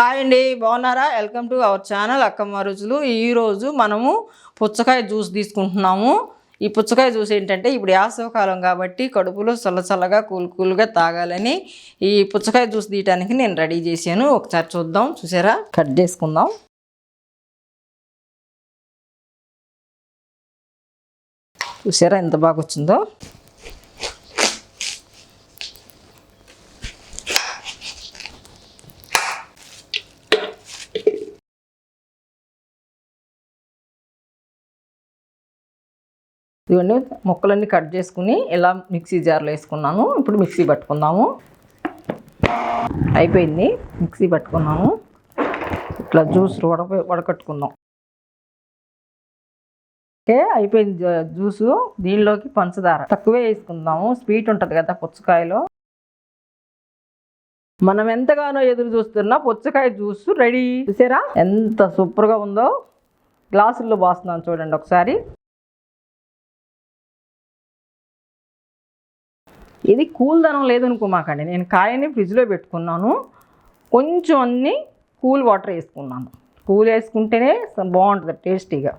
Hi అండి బాగున్నారా? Welcome to our channel Akkamma Ruchulu. ఈరోజు మనము పుచ్చకాయ జ్యూస్ తీసుకుంటున్నాము. ఈ పుచ్చకాయ జ్యూస్ ఏంటంటే ఇప్పుడు యాసవకాలం కాబట్టి కడుపులో చల్ల చల్లగా కూల్ కూల్గా తాగాలని ఈ పుచ్చకాయ జ్యూస్ తీయటానికి నేను రెడీ చేశాను. ఒకసారి చూద్దాం చూసారా? కట్ చేసుకుందాం. చూసారా ఎంత బాగా వచ్చిందో? ఇవన్నీ ముక్కలన్నీ కట్ చేసుకుని ఇలా మిక్సీ జార్లో వేసుకున్నాను. ఇప్పుడు మిక్సీ పట్టుకుందాము. అయిపోయింది. మిక్సీ పట్టుకున్నాము. ఇట్లా జ్యూస్ వడక వడకట్టుకుందాం. ఓకే అయిపోయింది జ్యూసు. దీనిలోకి పంచదార. తక్కువే వేసుకుందాము. స్వీట్ ఉంటుంది కదా పుచ్చకాయలో. మనం ఎంతగానో ఎదురు చూస్తున్నా పుచ్చకాయ జ్యూస్ రెడీ. చూసారా? ఎంత సూపర్గా ఉందో. గ్లాసుల్లో పోస్తున్నాను చూడండి ఒకసారి. ఇది కూల్దనం లేదనుకోమాకండి నేను కాయని ఫ్రిడ్జ్లో పెట్టుకున్నాను. కొంచెం అన్ని కూల్ వాటర్ వేసుకున్నాను. కూల్ వేసుకుంటేనే బాగుంటుంది టేస్టీగా.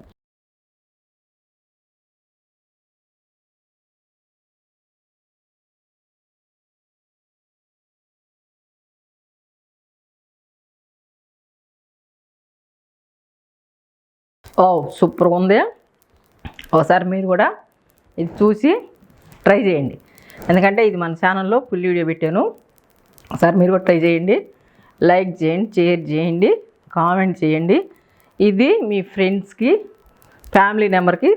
ఓ సూపర్గా ఉంది. ఒకసారి మీరు కూడా ఇది చూసి ట్రై చేయండి. ఎందుకంటే ఇది మన ఛానల్లో ఫుల్ వీడియో పెట్టాను. ఒకసారి మీరు కూడా ట్రై చేయండి. లైక్ చేయండి షేర్ చేయండి కామెంట్ చేయండి. ఇది మీ ఫ్రెండ్స్కి ఫ్యామిలీ నెంబర్కి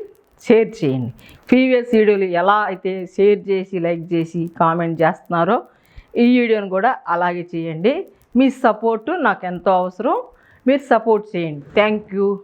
షేర్ చేయండి. ప్రీవియస్ వీడియోలు ఎలా అయితే షేర్ చేసి లైక్ చేసి కామెంట్ చేస్తున్నారో ఈ వీడియోని కూడా అలాగే చేయండి. మీ సపోర్టు నాకు ఎంతో అవసరం. మీరు సపోర్ట్ చేయండి. Thank you.